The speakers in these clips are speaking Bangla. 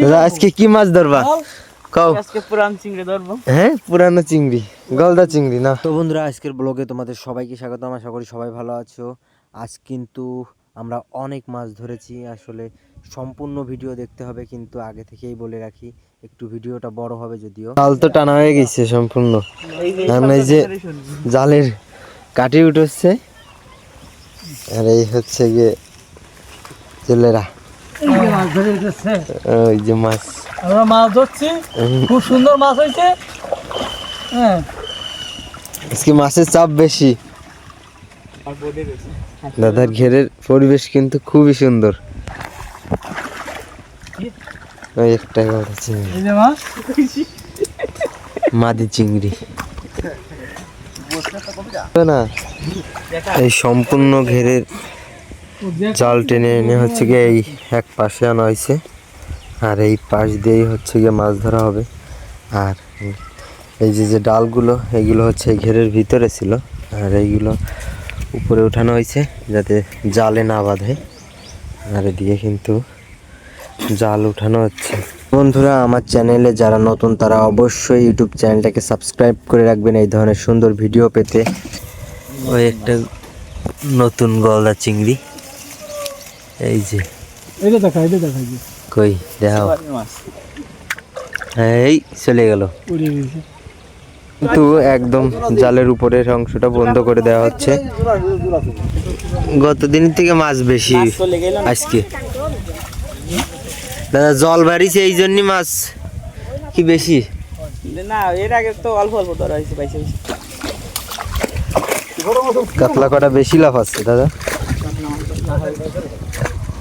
দাদা আজকে কি মাছ ধরবা? কও। আজকে পুরান চিংড়ি ধরবো। হ্যাঁ পুরানো চিংড়ি গলদা চিংড়ি না? তো বন্ধুরা আজকের ব্লগে তোমাদের সবাইকে স্বাগত আশা করি সবাই ভালো আছো। আজ কিন্তু আমরা অনেক মাছ ধরেছি। আসলে সম্পূর্ণ ভিডিও দেখতে হবে কিন্তু আগে থেকেই বলে রাখি একটু ভিডিওটা বড় হবে যদিও। জাল তো টানা হয়ে গেছে সম্পূর্ণ। এই যে এই যে জালের কাটি উঠেছে। আর এই হচ্ছে গিয়ে জেলেরা উঠেছে ওই যে মাছ। আমরা মাছ ধরছি খুব সুন্দর মাছ হয়েছে। হ্যাঁ। আজকে মাছের চাপ বেশি। দাদার ঘেরের পরিবেশ কিন্তু খুবই সুন্দর। ওই একটা বড় চিংড়ি মাদি চিংড়ি। না এই সম্পূর্ণ ঘেরের জাল টেনে এনে হচ্ছে গিয়ে এই এক পাশে আনা হয়েছে। আর এই পাশ দিয়েই হচ্ছে গিয়ে মাছ ধরা হবে। আর এই যে যে ডালগুলো এইগুলো হচ্ছে ঘেরের ভিতরে ছিল। আর এইগুলো উপরে উঠানো হয়েছে যাতে জালে না বাঁধে। আর এদিকে কিন্তু জাল উঠানো হচ্ছে। বন্ধুরা, আমার চ্যানেলে যারা নতুন, তারা অবশ্যই ইউটিউব চ্যানেলটাকে সাবস্ক্রাইব করে রাখবেন এই ধরনের সুন্দর ভিডিও পেতে। ওই একটা নতুন গলদা চিংড়ি। এই যে। এটা দেখা এটা দেখা যে। কই দেখাও। এই চলে গেল। কিন্তু একদম জালের উপরের অংশটা বন্ধ করে দেওয়া হচ্ছে। গতদিন থেকে মাছ বেশি আজকে। দাদা জল বাড়িছে এই জন্য মাছ কি বেশি? না এর আগে তো অল্প অল্প ধরা হয়েছে পাইছে কাতলা কটা বেশি লাভ আছে দাদা?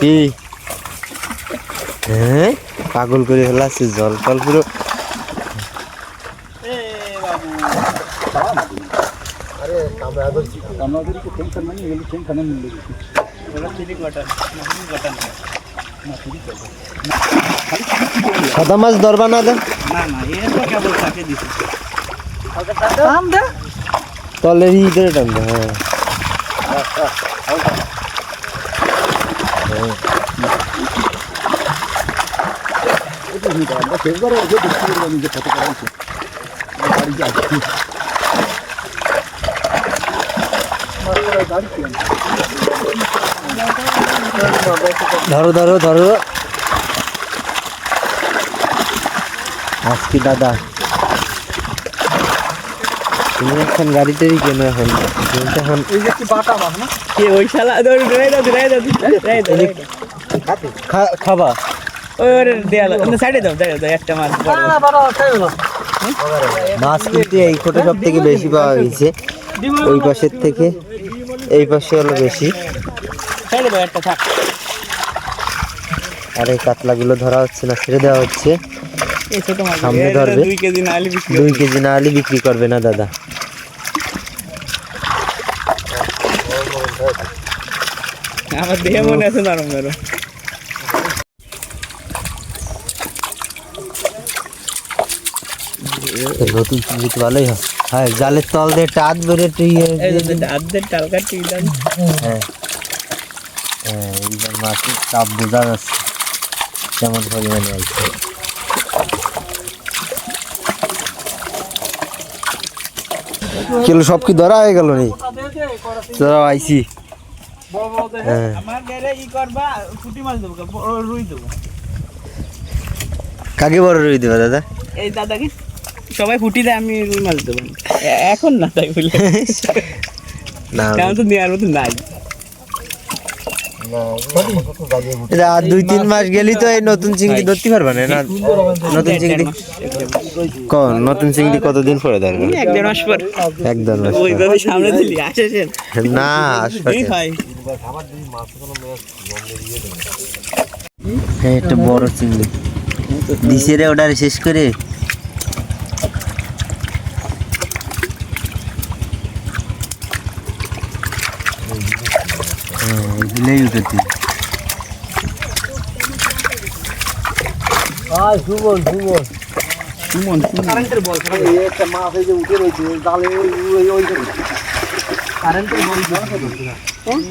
কি? হ্যাঁ পাগল করে ফেলাচ্ছে জল ফল পুরো। এ বাবু। আমাদের কি টেনশন মানে এগুলো ধরবা না দা না না এ তো কেবল থাকে দিছে দাম দে তলের ই ধরে, ধরো ধরো। আজকে দাদা, তুমি এখন গাড়ি কেন এখন? এখন এই যে বাটা না? কে ওই শালা? ধরে ধরে দাও ধরে দাও ধরে দাও খা- খাবা। ওই ওরে দেয়াল না সাইডে দাও দাও দাও একটা মাছ বড় মাছ কিন্তু এই কোটে সব থেকে বেশি পাওয়া গেছে ওই পাশের থেকে এই পাশে হলো বেশি। সাইডে দাও একটা থাক। আর এই কাতলাগুলো ধরা হচ্ছে না ছেড়ে দেওয়া হচ্ছে। সামনে ধরবে। দুই কেজি না আলি দুই কেজি না হলে বিক্রি করবে না দাদা। আমার দেহে মনে আছে নরম নরম। নতুন ভালোই হয়। হ্যাঁ জালের তল দিয়ে টাত বেড়ে টালকা দাম হ্যাঁ। হ্যাঁ এইবার মাছের চাপ বোঝা যাচ্ছে। কেমন পরিমাণে আছে কিলো সব কি ধরা হয়ে গেল নি? ধরা আইছি কাকে বড় রুই দেবে দাদা? এই দাদাকে সবাই ফুটি দেয় আমি রুই মাছ দেবো। এখন না তাই বলে। না। তো নেওয়ার মতো নাই। আর দুই তিন মাস গেলি তো এই নতুন চিংড়ি ধরতে পারবে না না? নতুন চিংড়ি কোন নতুন চিংড়ি কতদিন পরে ধরবে? এক দেড় মাস পর। এক দেড় মাস ওইভাবে সামনে দিলি আসেছেন। না আসবে একটা বড় চিংড়ি। দিছে রে ওটা শেষ করে এগুলোই উঠেছে সুমন কারেন্টের বল এই একটা মাছ এই যে উঠে রয়েছে জালে ওই ওই ওই কারেন্টের বল।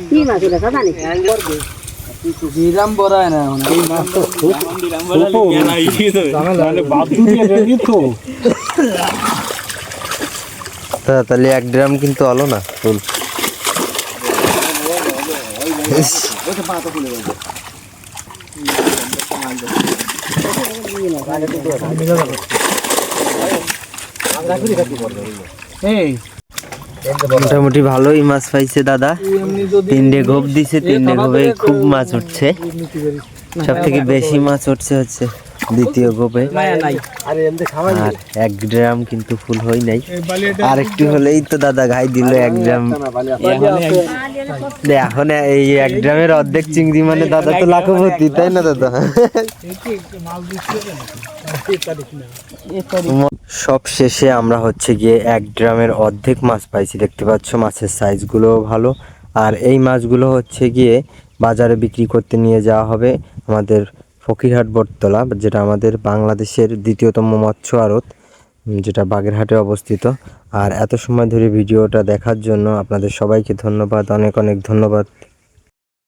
কি মাছ এটা কথা নেই বিরাম বড়ায় না এখন। এই মাছ তো খুব তাহলে এক ড্রাম কিন্তু আলো না ফুল। মোটামুটি ভালোই মাছ পাইছে দাদা। তিনটে গোপ দিছে তিনটে গোপে খুব মাছ উঠছে। সব থেকে বেশি মাছ উঠছে হচ্ছে দ্বিতীয় গোপে মায়া নাই। আরে এক গ্রাম কিন্তু ফুল হই নাই। আর একটু হলেই তো দাদা ঘাই দিল এক গ্রাম। এখন এই এক গ্রামের অর্ধেক চিংড়ি মানে দাদা তো লাখপতি তাই না দাদা? সব শেষে আমরা হচ্ছে গিয়ে এক গ্রামের অর্ধেক মাছ পাইছি। দেখতে পাচ্ছ মাছের সাইজগুলো ভালো। আর এই মাছগুলো হচ্ছে গিয়ে বাজারে বিক্রি করতে নিয়ে যাওয়া হবে আমাদের ফকিরহাট বটতলা, যেটা আমাদের বাংলাদেশের দ্বিতীয়তম মৎস্য আড়ত যেটা বাগেরহাটে অবস্থিত। আর এত সময় ধরে ভিডিওটা দেখার জন্য আপনাদের সবাইকে ধন্যবাদ, অনেক অনেক ধন্যবাদ।